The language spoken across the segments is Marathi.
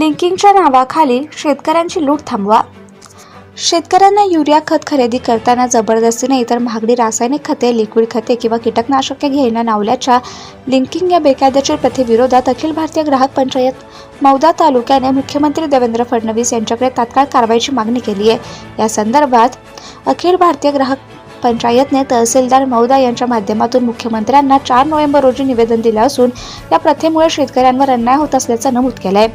लिंकिंगच्या नावाखाली शेतकऱ्यांची लूट थांबवा. शेतकऱ्यांना युरिया खत खरेदी करताना जबरदस्तीने इतर महागडी रासायनिक खते लिक्विड खते किंवा कीटकनाशके घेणं नावल्याच्या लिंकिंग या बेकायदेशीर प्रथेविरोधात अखिल भारतीय ग्राहक पंचायत मौदा तालुक्याने मुख्यमंत्री देवेंद्र फडणवीस यांच्याकडे तात्काळ कारवाईची मागणी केली आहे. या संदर्भात अखिल भारतीय ग्राहक पंचायतने तहसीलदार मौदा यांच्या माध्यमातून मुख्यमंत्र्यांना चार नोव्हेंबर रोजी निवेदन दिलं असून या प्रथेमुळे शेतकऱ्यांवर अन्याय होत असल्याचं नमूद केलंय.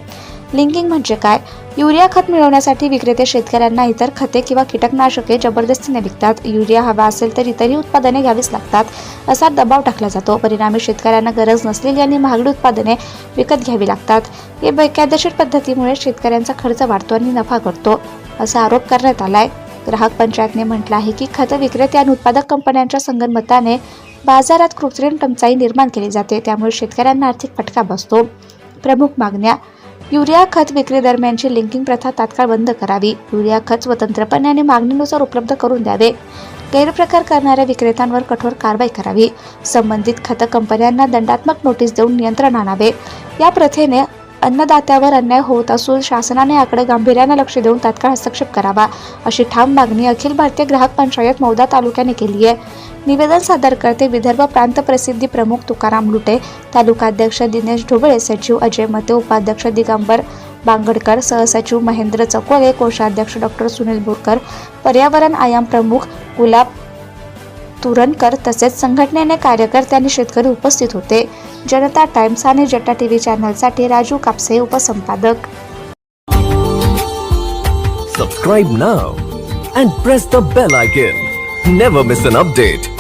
लिंकिंग म्हणजे काय? युरिया खत मिळवण्यासाठी विक्रेते शेतकऱ्यांना इतर खते किंवा कीटकनाशके जबरदस्तीने विकतात. युरिया हवा असेल तर इतरही उत्पादने घ्यावीच लागतात. असा दबाव टाकला जातो. परिणामी शेतकऱ्यांना गरज नसलेली आणि महागडी उत्पादने विकत घ्यावी लागतात. हे बेकायदेशीर पद्धतीमुळे शेतकऱ्यांचा खर्च वाढतो आणि नफा करतो असा आरोप करण्यात आलाय. ग्राहक पंचायतने म्हटलं आहे की खत विक्रेते आणि उत्पादक कंपन्यांच्या संगनमताने बाजारात कृत्रिम टंचाई निर्माण केली जाते. त्यामुळे शेतकऱ्यांना आर्थिक फटका बसतो. प्रमुख मागण्या युरिया खत विक्री दरम्यानची लिंकिंग प्रथा तात्काळ बंद करावी. युरिया खत स्वतंत्रपणे आणि मागणीनुसार उपलब्ध करून द्यावे. गैरप्रकार करणाऱ्या विक्रेत्यांवर कठोर कारवाई करावी. संबंधित खत कंपन्यांना दंडात्मक नोटीस देऊन नियंत्रण आणावे. या प्रथेने अन्नदात्यावर अन्याय होत असून शासनाने याकडे गांभीर्याने लक्ष देऊन तात्काळ हस्तक्षेप करावा अशी ठाम मागणी अखिल भारतीय ग्राहक पंचायत मौदा तालुक्याने केली आहे. निवेदन सादर करते विदर्भ प्रांत प्रसिद्धी प्रमुख तुकाराम लुटे तालुकाध्यक्ष दिनेश ढोबळे सचिव अजय मते उपाध्यक्ष दिगंबर बांगडकर सहसचिव महेंद्र चकोले कोषाध्यक्ष डॉक्टर सुनील बोरकर पर्यावरण आयाम प्रमुख गुलाब तुरनकर तसेच संघटनेने कार्यकर्ते आणि शेतकरी उपस्थित होते. जनता टाइम्स आणि जटा टीव्ही चॅनलसाठी Raju Kapse उपसंपादक. Subscribe now and press the bell icon never miss an update